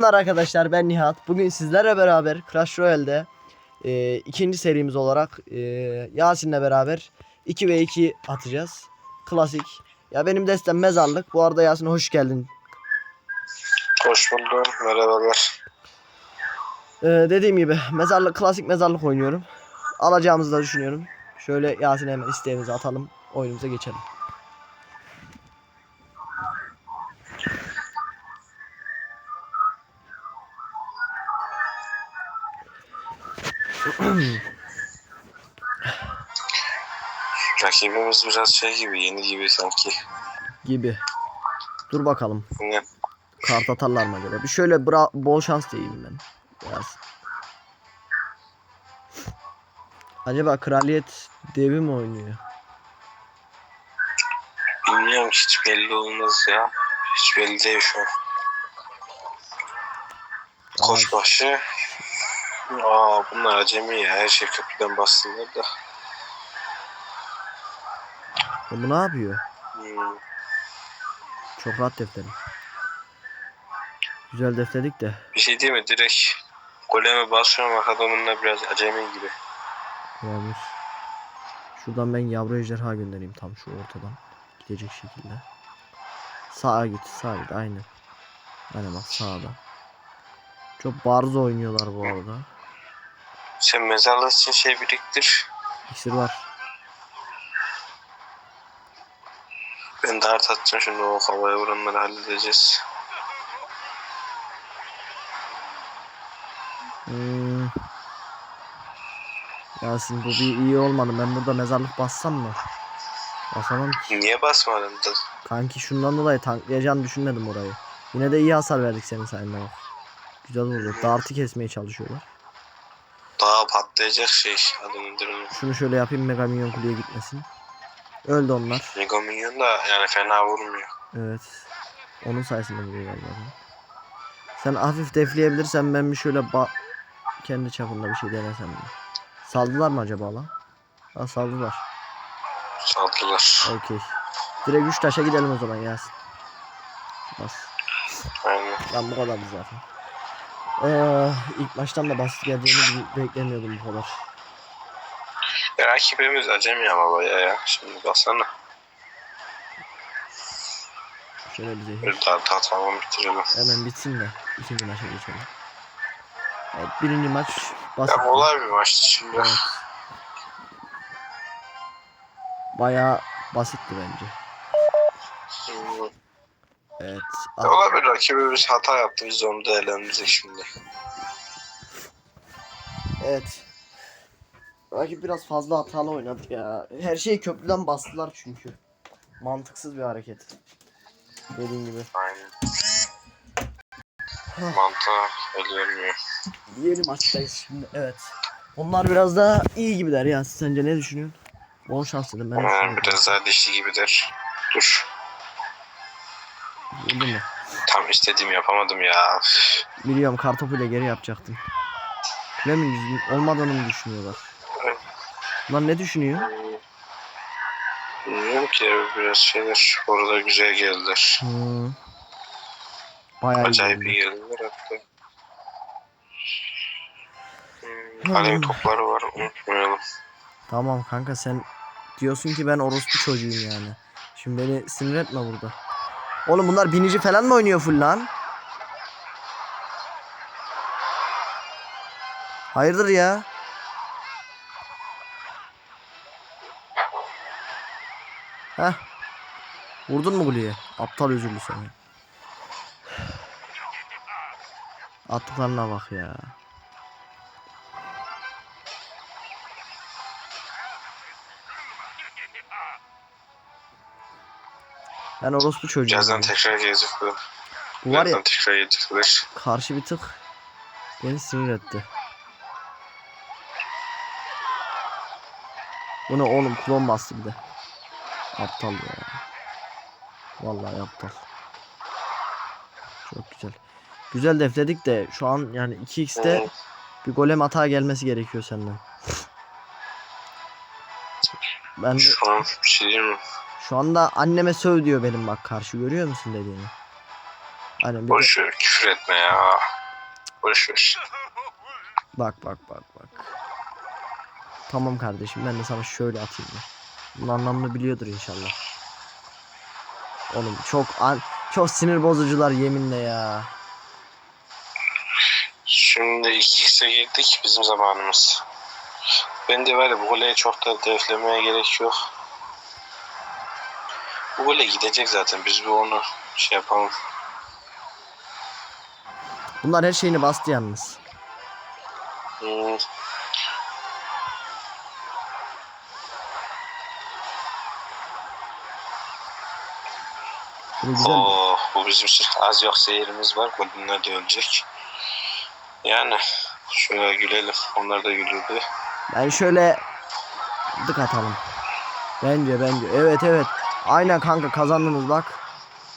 Merhabalar arkadaşlar ben Nihat. Bugün sizlerle beraber Crash Royale'de e, ikinci serimiz olarak e, Yasin'le beraber 2 ve 2 atacağız. Klasik. Ya benim destem mezarlık. Bu arada Yasin hoş geldin. Hoş buldum. Merhabalar. E, dediğim gibi mezarlık klasik mezarlık oynuyorum. Alacağımızı da düşünüyorum. Şöyle Yasin'e hemen isteğimizi atalım. Oyunumuza geçelim. Rakibimiz biraz şey gibi, yeni gibi sanki. Gibi. Dur bakalım. Yine Kart atarlar mı acaba? Bir şöyle bra bol şans diyeyim ben. Yasin. Acaba kraliyet devi mi oynuyor? bilmiyorum hiç belli olmaz ya. Hiç belli değil şu an. Koçbaşı. Aa bunlar acemi ya. Her şey köprüden bastırdılar da. E bu ne yapıyor? Hmm. Çok rahat defterim. Güzel defterdik de. Bir şey değil mi? Direkt goleme basıyorum onunla biraz acemi gibi. Olabilir. Şuradan ben yavru ejderha göndereyim tam şu ortadan. Gidecek şekilde. Sağa git, sağa git aynen. Aynen bak sağda. Çok bariz oynuyorlar bu arada. Sen mezarlık için şey biriktir. İksir var. Ben dart atacağım şimdi o havaya vuranları halledeceğiz. Hmm. Yasin bu bir iyi olmadı. Ben burada mezarlık bassam mı? Basamam ki. Niye basmadın? Kanki şundan dolayı tanklayacağını düşünmedim orayı. Yine de iyi hasar verdik senin sayende bak. Güzel oldu. Dartı kesmeye çalışıyorlar. Daha patlayacak şey adını durumu. Şunu şöyle yapayım Mega Minyon kuleye gitmesin. Öldü onlar. Mega Minyon da yani fena vurmuyor. Evet. Onun sayesinde vuruyorlar zaten. Sen hafif defleyebilirsen ben bir şöyle ba kendi çapında bir şey denesem mi? Saldılar mı acaba lan? Ha saldılar. Saldılar. Okey. Direkt 3 taşa gidelim o zaman Yasin. Bas. Aynen. Ben bu kadardı zaten. Ee, ilk baştan da basit geldiğini bi- beklemiyordum bu kadar. Rakibimiz acemi ama baya ya. Şimdi baksana. Şöyle bir zehir. Bir daha tahtamı bitirelim. Hemen bitsin de ikinci maça geçelim. Evet, birinci maç basit. Ya kolay bir maçtı şimdi. Evet. Bayağı basitti bence. Evet. Al- olabilir rakibimiz hata yaptı biz onu değerlendirecek şimdi. Evet. Rakip biraz fazla hatalı oynadı ya. Her şeyi köprüden bastılar çünkü. Mantıksız bir hareket. Dediğin gibi. Aynen. Mantığa el vermiyor. Yeni maçtayız şimdi. Evet. Onlar biraz daha iyi gibiler ya. Sence ne düşünüyorsun? Bol şans dedim ben. Ama sana biraz daha dişli gibidir. Dur. Vurdun mu? Tam istediğimi yapamadım ya. Biliyorum kartopuyla geri yapacaktım. Ne mi olmadığını mı düşünüyorlar? Lan ne düşünüyor? Bilmiyorum ki biraz şeyler orada güzel geldiler. Hmm. Bayağı iyi Acayip iyi geldiler hatta. Hmm, Alev topları var unutmayalım. Tamam kanka sen diyorsun ki ben orospu çocuğuyum yani. Şimdi beni sinir etme burada. Oğlum bunlar binici falan mı oynuyor full lan? Hayırdır ya? Heh. Vurdun mu Gulli'ye? Aptal özürlü seni. Attıklarına bak ya. Ben orospu çocuğum. Birazdan tekrar gezip Bu var Birazdan ya tekrar yedikler. karşı bir tık beni sinir etti. Bu ne oğlum klon bastı bir de. Aptal ya. Vallahi aptal. Çok güzel. Güzel defledik de şu an yani 2x'te bir golem hata gelmesi gerekiyor senden. Ben de Şu an bir şey diyeyim mi? Şu anda anneme söv diyor benim bak karşı görüyor musun dediğini? Aynen bir Boş ver küfür etme ya. Boş ver. Bak bak bak bak. Tamam kardeşim ben de sana şöyle atayım ya. Bunun anlamını biliyordur inşallah. Oğlum çok an çok sinir bozucular yeminle ya. Şimdi 2x'e girdik bizim zamanımız. Ben de var ya bu goleye çok da deflemeye gerek yok. Bu gole gidecek zaten biz bir onu şey yapalım. Bunlar her şeyini bastı yalnız. Hmm, Şöyle güzel. oh, bu bizim için az yok seyirimiz var. Golünler de ölecek. Yani şöyle gülelim. Onlar da gülüyordu. Ben şöyle dık atalım. Bence bence. Evet evet. Aynen kanka kazandınız bak.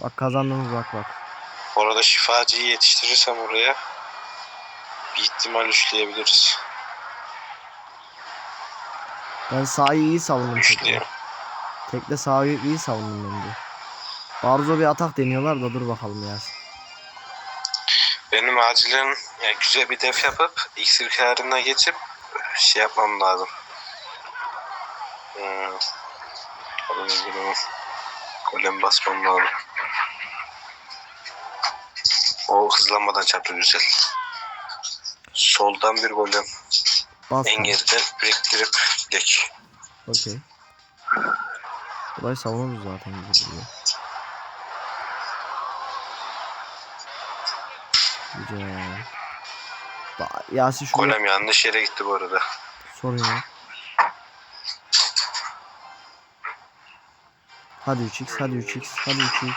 Bak kazandınız bak bak. Orada şifacıyı yetiştirirsem oraya bir ihtimal üçleyebiliriz. Ben sahayı iyi savundum. Üçleyeyim. Tekle sahayı iyi savundum bence. Barzo bir atak deniyorlar da dur bakalım ya. Benim acilen yani güzel bir def yapıp iksir kararına geçip şey yapmam lazım. Hmm. Golem, golem, golem basmam lazım. O hızlanmadan çarptı güzel. Soldan bir golem. Bas. En geriden biriktirip gidek. Okey. Burayı savunuruz zaten gibi duruyor. Güzel. Yasin şuraya Golem yanlış yere gitti bu arada. sorun yok. Hadi 3x, hadi 3x, hadi 3x.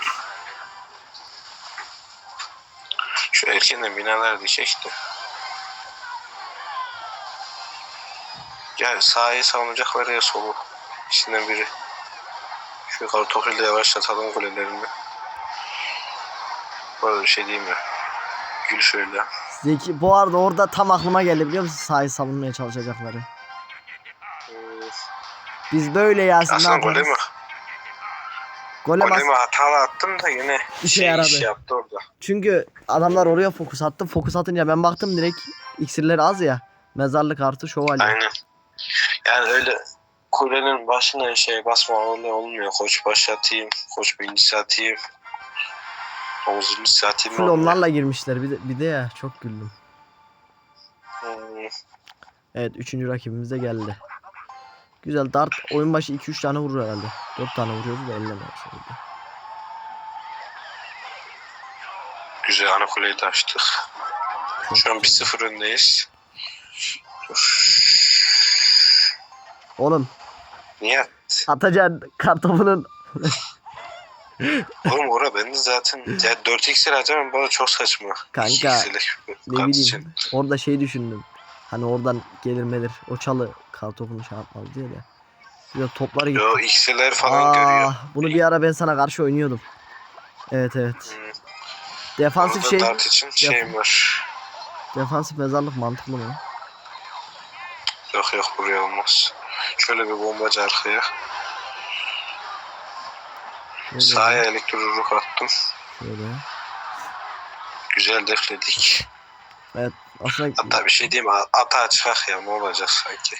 Şu erkenden binalar diyecekti. Ya sahayı savunacaklar ya solu. İkisinden biri. Şu kartofuyla yavaşlatalım kulelerini. Böyle bir şey diyeyim ya. Gül şöyle. Zeki bu arada orada tam aklıma geldi biliyor musun sahayı savunmaya çalışacakları. Biz böyle Yasin ne Aslında yaparız? golemi, Golem as- golemi hatalı attım da yine İşe şey yaradı. iş yaptı orada. Çünkü adamlar oraya fokus attı. Fokus atınca ben baktım direkt iksirleri az ya. Mezarlık artı şövalye. Aynen. Yani öyle kulenin başına şey basma öyle olmuyor. Koç başlatayım, koç birincisi atayım. Omuzuncisi atayım. Full olmuyor. onlarla girmişler. Bir de, bir de ya çok güldüm. Hmm, Evet üçüncü rakibimiz de geldi. Güzel dart oyun başı 2-3 tane vurur herhalde. 4 tane vuruyordu da elleme olsaydı. Güzel ana kuleyi de açtık. Çok Şu an güzel. 1-0 öndeyiz. Dur. Oğlum Niye? Atacan kartopunun Oğlum ora bende zaten. Ya 4x'ler harcamam bana çok saçma. Kanka, 2x'lik ne bileyim orada şey düşündüm. Hani oradan gelir melir o çalı kartopunu şey yapmaz diye de. Güzel topları gitti. Yo x'ler falan görüyor. Aa, bunu bir ara ben sana karşı oynuyordum. Evet evet. Hmm. Defansif Orada şey dart için şeyim var. defansif mezarlık mantıklı mı? Yok yok buraya olmaz. Şöyle bir bombacı arkaya. Şöyle, Sahaya elektroluk attım. şöyle. Güzel defledik. Aslında Hatta bir şey diyeyim mi? Ata çıkak ya ne olacak sanki.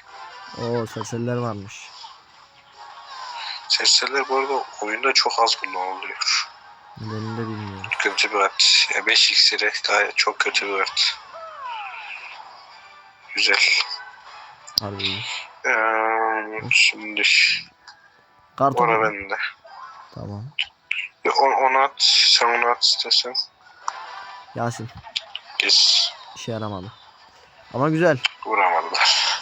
o serseriler varmış. Sesler bu arada oyunda çok az kullanılıyor. Nedenini de bilmiyorum. Kötü bir at. Ya 5 iksiri gayet çok kötü bir at. Güzel. Harbi. Ee, şimdi Kartopu. ona bende. Tamam. Ya On, onu at. Sen onu at istersen. Yasin Biz işe yaramadı. Ama güzel. vuramadılar.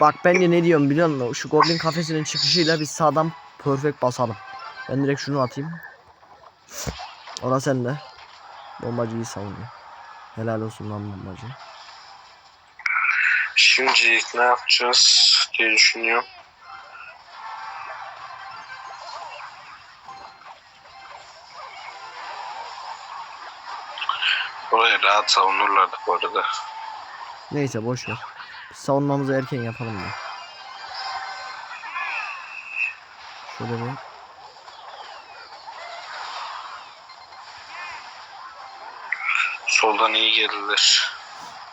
Bak bence ne diyorum biliyor musun? Şu Goblin kafesinin çıkışıyla biz sağdan perfect basalım. Ben direkt şunu atayım. Ora sende. Bombacıyı savunuyor. Helal olsun lan bombacı. Şimdi ne yapacağız diye düşünüyorum. Orayı rahat savunurlardı bu arada. Neyse boş ver. Savunmamızı erken yapalım da. Şöyle bir. soldan iyi gelirler.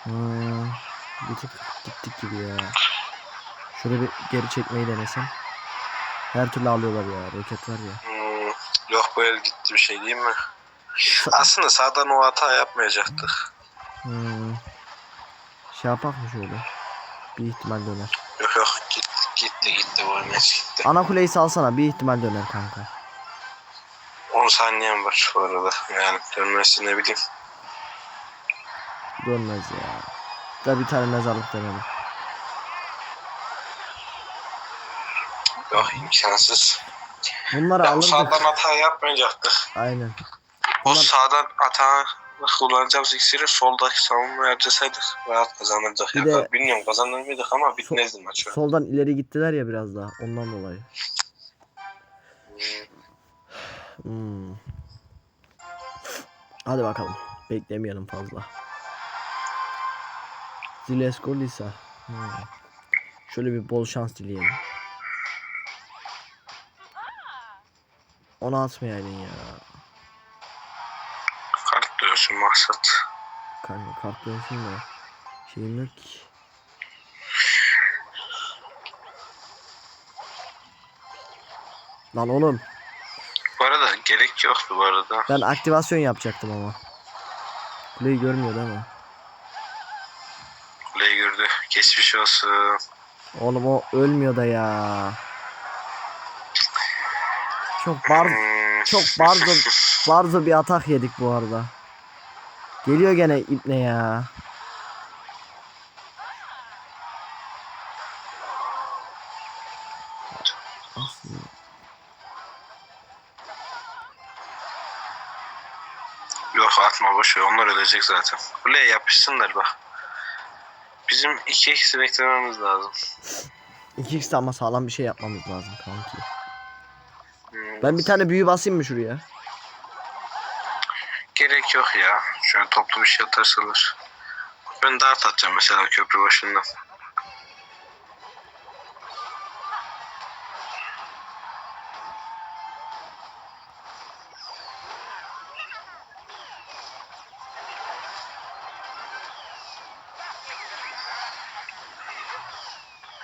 Hmm, bir tık gittik gibi ya. Şöyle bir geri çekmeyi denesem. Her türlü alıyorlar ya. Roket var ya. Hmm, yok bu el gitti bir şey değil mi? Sa- Aslında sağdan o hata yapmayacaktık. Hmm. Şey yapak mı şöyle? Bir ihtimal döner. Yok yok gitti gitti gitti bu maç gitti. Ana kuleyi salsana bir ihtimal döner kanka. 10 saniyem var bu arada. Yani dönmesi ne bileyim. Dönmez ya. Da bir tane mezarlık denelim. Yok imkansız. Bunları Ya bu alırdık. sağdan hata yapmayacaktık. Aynen. O Ulan- sağdan hata kullanacağımız iksiri soldaki savunmaya harcasaydık rahat kazanırdık. Bir ya. de- Bilmiyorum kazanır mıydık ama bitmezdi maç. öyle. Soldan ileri gittiler ya biraz daha. Ondan dolayı. Hmm. Hadi bakalım. Beklemeyelim fazla. Zilesko Lisa. Hmm. Şöyle bir bol şans dileyelim. Onu atmayaydın ya. Diyorsun maksat. Kanka kart dönsün de. Şeyim yok ki. Lan oğlum Bu arada gerek yoktu bu arada. ben aktivasyon yapacaktım ama. Kuleyi görmüyor değil mi? Kuleyi gördü. Geçmiş olsun. Oğlum o ölmüyor da ya. Çok bar Hmm. çok barzo barzo bir atak yedik bu arada. Geliyor gene ipne ya. Aslında Yok atma boş ver. Onlar ölecek zaten. Kuleye yapışsınlar bak. Bizim iki eksi beklememiz lazım. 2x ama sağlam bir şey yapmamız lazım kanki. Hmm. Ben bir tane büyü basayım mı şuraya? Gerek yok ya. Şöyle toplu bir şey atarsalar. Ben dart atacağım mesela köprü başından.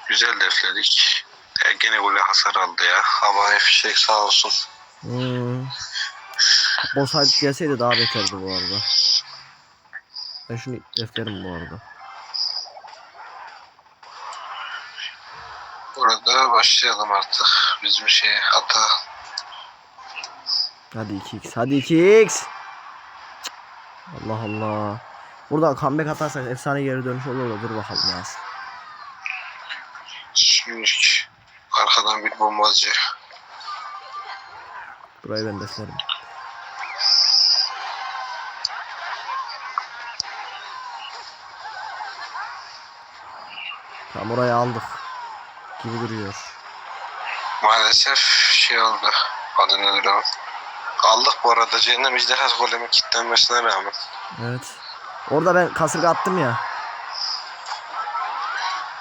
Güzel defledik. Ya gene gole hasar aldı ya. Havaya fişek sağ olsun. Hmm. Boss hype gelseydi daha beterdi bu arada. Ben şunu deflerim bu arada. Burada başlayalım artık. Bizim şey hata. Hadi 2x. Hadi 2x. Cık. Allah Allah. Buradan comeback atarsak efsane geri dönüş olur da dur bakalım ya. Şimdi arkadan bir bombacı. Burayı ben deflerim. Tamam orayı aldık. Gibi duruyor. Maalesef şey oldu. Adı nedir o? Aldık bu arada Cehennem İcderhaz golemi kilitlenmesine rağmen. Evet. Orada ben kasırga attım ya.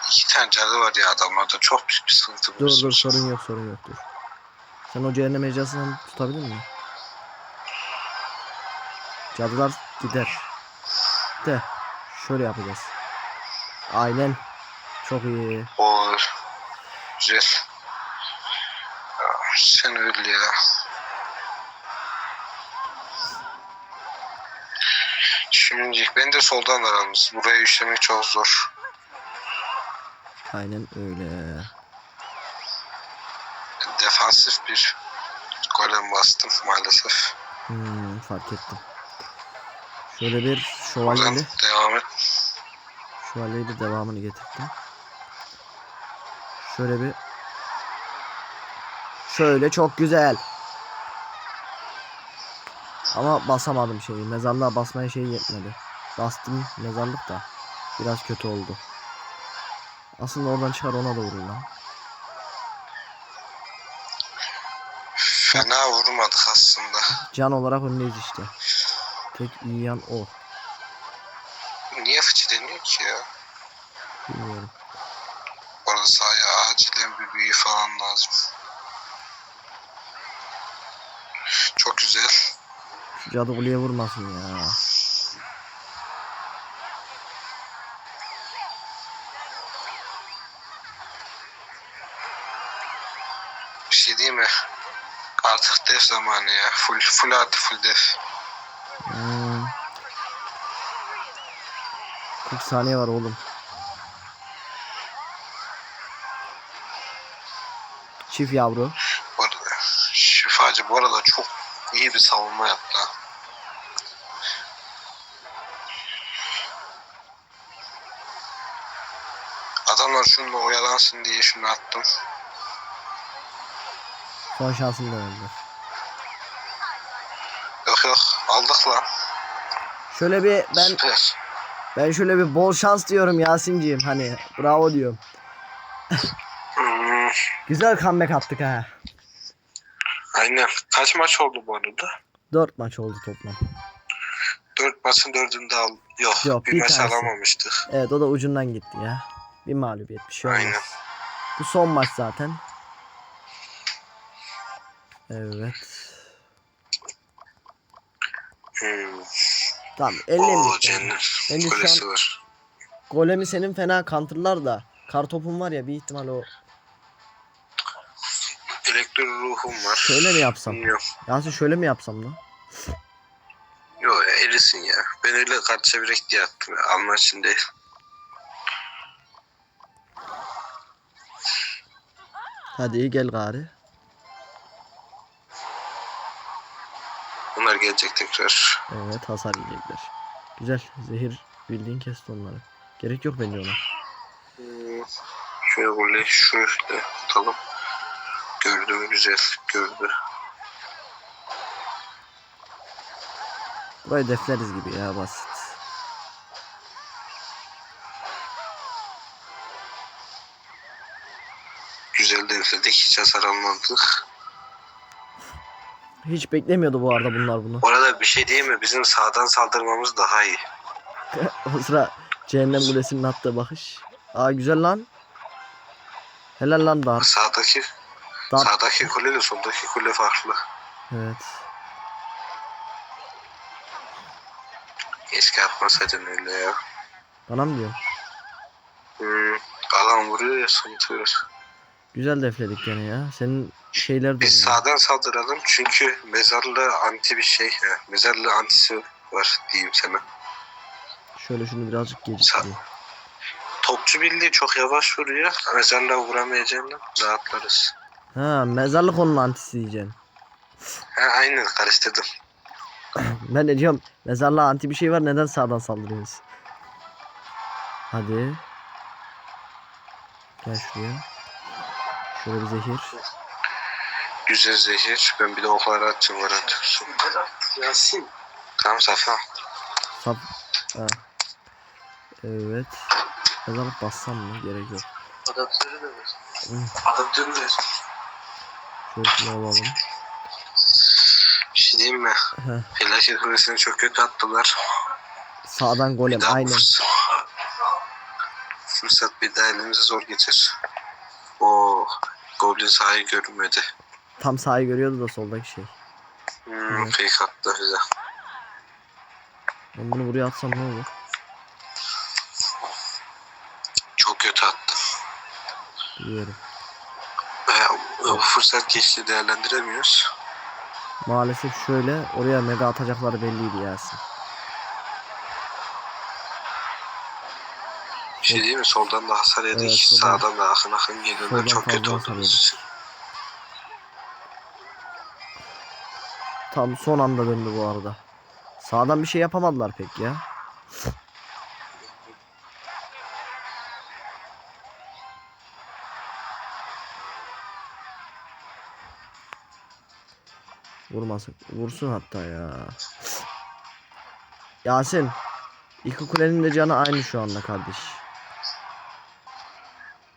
İki tane cadı var ya adamlarda. Çok büyük bir sıkıntı bu. Dur bizim dur için. sorun yok sorun yok dur. Sen o cehennem ecasını tutabilir misin? Cadılar gider. De. Şöyle yapacağız. Aynen. Çok iyi. Olur. Güzel. Ya, sen öl ya. Şimdi ben de soldan aramız. Burayı işlemek çok zor. Aynen öyle. Defansif bir golem bastım maalesef. Hmm, fark ettim. Şöyle bir şövalyeli. devam et. Şövalyeyle devamını getirdim. Şöyle bir. Şöyle çok güzel. Ama basamadım şeyi. Mezarlığa basmaya şey yetmedi. Bastım mezarlık da. Biraz kötü oldu. Aslında oradan çıkar ona da vurur lan. Fena vurmadık aslında. Can olarak öndeyiz işte. Tek iyi yan o. Niye fıçı deniyor ki ya? Bilmiyorum falan lazım. Çok güzel. Şu cadı kuleye vurmasın ya. Bir şey değil mi? Artık def zamanı ya. Full, full artı full def. Hmm. 40 saniye var oğlum. Çift yavru. Bu arada şifacı bu arada çok iyi bir savunma yaptı. Adamlar şununla oyalansın diye şunu attım. Son şansını da verdiler. Yok yok aldık lan. Şöyle bir ben Süper. ben şöyle bir bol şans diyorum Yasin'ciğim hani bravo diyorum. Güzel comeback attık ha. aynen. Kaç maç oldu bu arada? 4 maç oldu toplam. Dört maçın dördünde al. Yok, Yok, bir, bir maç alamamıştık. Evet o da ucundan gitti ya. Bir mağlubiyet bir şey olmaz. Aynen. Bu son maç zaten. Evet. Hmm. Tamam 50 Oo mi? cennet. Bence şu an-. Golemi senin fena counterlar da. Kartopun var ya bir ihtimal o. Elektro ruhum var. Şöyle mi yapsam? Bilmiyorum. Yasin şöyle mi yapsam lan? Yok ya erisin ya. Ben öyle kart çevirek diye attım. için değil. Hadi iyi gel gari. Bunlar gelecek tekrar. Evet hasar yiyecekler. Güzel. Zehir bildiğin kesti onları. Gerek yok bence ona. Hmm. Şöyle şöyle atalım. Gördü güzel. Gördü. Burayı defleriz gibi ya basit. Güzel devledik. Hiç hasar almadık. Hiç beklemiyordu bu arada bunlar bunu. Bu arada bir şey diyeyim mi? Bizim sağdan saldırmamız daha iyi. o sıra cehennem kulesinin attığı bakış. Aa güzel lan. Helal lan Dark. Sağdaki Dark. sağdaki kule ile soldaki kule farklı. Evet. Keşke atmasaydın öyle ya. Bana mı diyorsun? Hmm. Alan vuruyor ya sıkıntıyor. Güzel defledik gene ya. Senin şeyler Biz sağdan saldıralım çünkü mezarlı anti bir şey. He, mezarlı antisi var diyeyim sana. Şöyle şunu birazcık geciktireyim. Topçu birliği çok yavaş vuruyor. Mezarlığa vuramayacağından rahatlarız. Ha mezarlık onun antisi diyeceksin. Ha, aynen karıştırdım. Ben de diyorum mezarlığa anti bir şey var neden sağdan saldırıyoruz? Hadi. Gel şuraya. Şöyle bir zehir. Güzel zehir. Ben bir de okları atacağım var atıyorsun. Yasin. Tamam Safa. Sap. Ha. Evet. Mezarlık bassam mı? Gerek yok. Adaptörü de ver. Adaptörü ver. Şöyle şunu alalım. Bir şey diyeyim mi? Heh. Felaket kulesini çok kötü attılar. Sağdan golem daha aynen. fırsat. Fırsat bir daha elimize zor geçer. Oo, Goblin sahayı görünmedi. Tam sahayı görüyordu da soldaki şey. Hmm, Evet. fake attı bize. Ben bunu buraya atsam ne olur? Çok kötü attı. Biliyorum. Bu fırsat geçti değerlendiremiyoruz. Maalesef şöyle oraya mega atacakları belliydi Yasin. Bir şey değil mi? Soldan da hasar yedik. Evet, soldan- Sağdan da akın akın geliyorlar. soldan Çok kötü fazla hasar yedik. Tam son anda döndü bu arada. Sağdan bir şey yapamadılar pek ya. Vurmasın. Vursun hatta ya. Yasin. İki kulenin de canı aynı şu anda kardeş.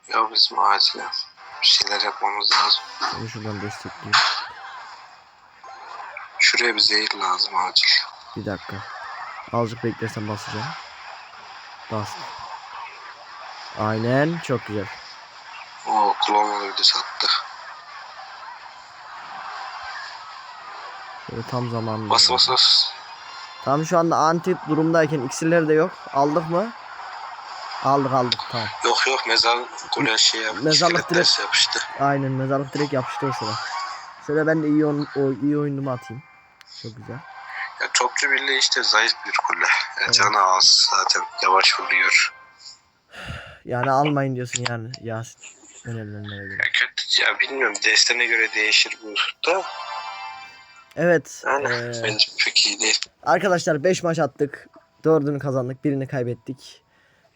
Ya bizim acilen bir şeyler yapmamız lazım. Seni şuradan destekleyeyim. Şuraya bir zehir lazım acil. Bir dakika. Azıcık beklersen basacağım. Bas. Aynen çok güzel. O klon öldü sattı. Şöyle tam zamanında. Bas bas bas. Tam şu anda anti durumdayken iksirleri de yok. Aldık mı? Aldık aldık tamam. Yok yok mezar kule şey yaptı. Mezarlık direkt- yapıştı. Aynen mezarlık direkt yapıştı o sıra. Şöyle ben de iyi, oyun, o, iyi oyunumu atayım. Çok güzel. Ya topçu birliği işte zayıf bir kule. Ya Evet. Canı az zaten yavaş vuruyor. Yani almayın diyorsun yani Yasin. Önerilenlere göre. Ya kötü ya bilmiyorum destene göre değişir bu da. Evet. Yani eee, bence pek iyi değil. arkadaşlar 5 maç attık. 4'ünü kazandık. Birini kaybettik.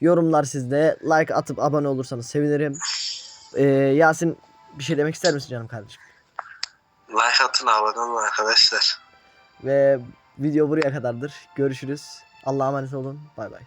Yorumlar sizde. Like atıp abone olursanız sevinirim. Eee, Yasin bir şey demek ister misin canım kardeşim? Like atın abone olun arkadaşlar. Ve video buraya kadardır. Görüşürüz. Allah'a emanet olun. Bay bay.